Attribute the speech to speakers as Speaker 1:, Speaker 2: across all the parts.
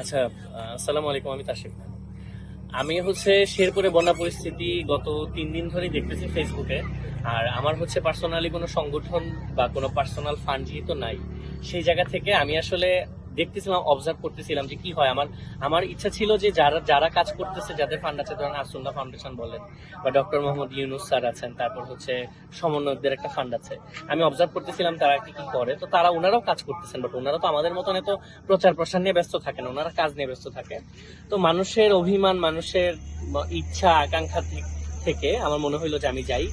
Speaker 1: আচ্ছা আসসালামু আলাইকুম, আমি তাশিফ। আমি হচ্ছে শেরপুরে বন্যা পরিস্থিতি গত তিন দিন ধরেই দেখতেছি ফেসবুকে আর আমার হচ্ছে পার্সোনালি কোনো সংগঠন বা কোনো পার্সোনাল ফান্ড যেহেতু নাই, সেই জায়গা থেকে আমি আসলে দেখতেছিলাম অবজার্ভ করতেছিলাম যে কি হয়। আমার আমার ইচ্ছা ছিল যে যারা যারা কাজ করতেছে, যাদের ফান্ড আছে, ধরেন আসুন্না ফাউন্ডেশন বলেন বা ডক্টর মোহাম্মদ ইউনুস স্যার আছেন, তারপর হচ্ছে সমন্বয়কদের একটা ফান্ড আছে। আমি অবজার্ভ করতেছিলাম তারা কি কি করে। তো তারা ওনারাও কাজ করতেছেন বাট ওনারা তো আমাদের মতন এত প্রচার প্রসার নিয়ে ব্যস্ত থাকেন ওনারা কাজ নিয়ে ব্যস্ত থাকে তো মানুষের অভিমান, মানুষের ইচ্ছা, আকাঙ্ক্ষা থেকে আমার মনে হইল যে আমি যাই।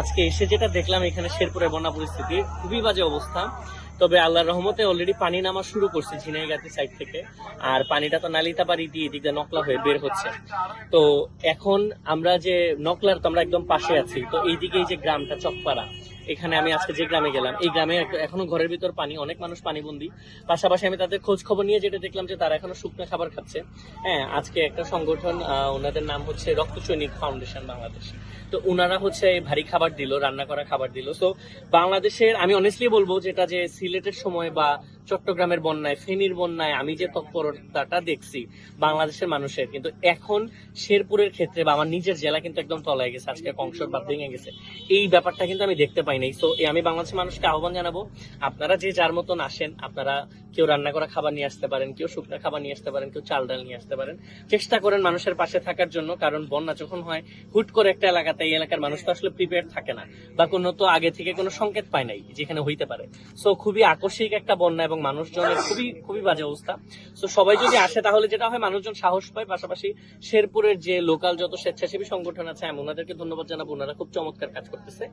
Speaker 1: আজকে এসে যেটা দেখলাম এখানে শেরপুরে বন্যা পরিস্থিতি, খুবই বাজে অবস্থা। তবে আল্লাহর রহমতে অলরেডি পানি নামা শুরু করছে ঝিনাইগাতি সাইড থেকে। আর পানিটা তো নালিতা বাড়ি দিয়ে এদিকে নকলা হয়ে বের হচ্ছে। তো এখন আমরা যে নকলার তো আমরা একদম পাশে আছি। তো এইদিকে এই যে গ্রামটা চকপাড়া এখানে আমি আজকে যে গ্রামে গেলাম, এই গ্রামে এখনও ঘরের ভিতর পানি, অনেক মানুষ পানি বন্দি। পাশাপাশি আমি তাদের খোঁজ খবর নিয়ে যেটা দেখলাম যে তারা এখনও শুকনো খাবার খাচ্ছে। হ্যাঁ আজকে একটা সংগঠন ওনাদের নাম হচ্ছে রক্ত সৈনিক ফাউন্ডেশন বাংলাদেশ। তো ওনারা হচ্ছে ভারী খাবার দিল, রান্না করা খাবার দিল। তো বাংলাদেশের, আমি অনেস্টলি বলব যেটা যে সিলেটের সময় বা চট্টগ্রামের বন্যায়, ফেনীর বন্যায় আমি যে তৎপরতাটা দেখছি, বাংলাদেশের মানুষের, কিন্তু এখন শেরপুরের ক্ষেত্রে বা আমার নিজের জেলা কিন্তু একদম তলায় গেছে, আজকে কংসর বা ভেঙে গেছে। এই ব্যাপারটা কিন্তু আমি দেখতে পাইনি তো আমি বাংলাদেশের মানুষকে আহ্বান জানাব, আপনারা যে যার মতন আসেন, আপনারা কেউ রান্না করা খাবার নিয়ে আসতে পারেন, কেউ শুকনো খাবার নিয়ে আসতে পারেন, কেউ চাল ডাল নিয়ে আসতে পারেন। চেষ্টা করেন মানুষের পাশে থাকার জন্য, কারণ বন্যা যখন হয়, হুট করে একটা এলাকাতে এই এলাকার মানুষ তো আসলে প্রিপেয়ার থাকে না, বা কোনো তো আগে থেকে কোনো সংকেত পায় নাই যেখানে হইতে পারে। সো খুবই আকস্মিক একটা বন্যা এবং মানুষজনের খুবই খুবই বাজে অবস্থা। সো সবাই যদি আসে, তাহলে যেটা হয়, মানুষজন সাহস পায়। পাশাপাশি শেরপুরের যে লোকাল যত স্বেচ্ছাসেবী সংগঠন আছে, আমি ওনাদেরকে ধন্যবাদ জানাব। ওনারা খুব চমৎকার কাজ করতেছে।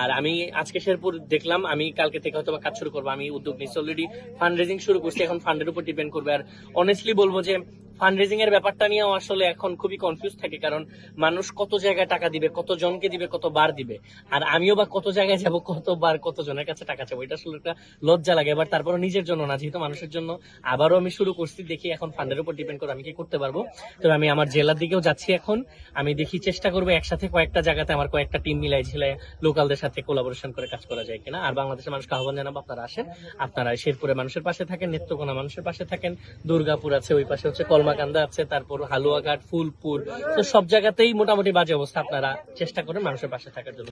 Speaker 1: আর আমি আজকে শেরপুর দেখলাম, আমি কালকে থেকে হয়তো কাজ শুরু করব। আমি উদ্যোগ নিচ্ছি অলরেডি ফান্ড রেজিং শুরু করছি। এখন ফান্ডের উপর ডিপেন্ড করবে। আর অনেস্টলি বলব যে ফান্ড রেজিং এর ব্যাপারটা নিয়েও আসলে এখন খুবই কনফিউজ থাকে, কারণ মানুষ কত জায়গায় টাকা দিবে কত জনকে দিবে, কত বার দিবে, আর আমিও বা কত জায়গায় যাব কতবার কত জনের কাছে টাকা চাবো, এটা আসলে একটা লজ্জা লাগে, এবার তারপরে নিজের জন্য না, যেহেতু মানুষের জন্য আবারও আমি শুরু করছি, দেখি এখন ফান্ডের উপর ডিপেন্ড করে আমি কি করতে পারব। তবে আমি আমার জেলার দিকেও যাচ্ছি এখন, আমি দেখি চেষ্টা করব একসাথে কয়েকটা জায়গাতে আমার কয়েকটা টিম মিলাই ঝিলাই লোকালদের সাথে কোলাবোরেশন করে কাজ করা যায় কিনা, আর বাংলাদেশের মানুষকে আহ্বান জানাব, আপনারা আসেন, আপনারা শেরপুরে মানুষের পাশে থাকেন, নেত্রকোনা মানুষের পাশে থাকেন, দুর্গাপুর আছে, ওই পাশে হচ্ছে কলমাকান্দা আছে, তারপর হালুয়াঘাট, ফুলপুর, তো সব জায়গাতেই মোটামুটি বাজে অবস্থা। আপনারা চেষ্টা করেন মানুষের পাশে থাকার জন্য।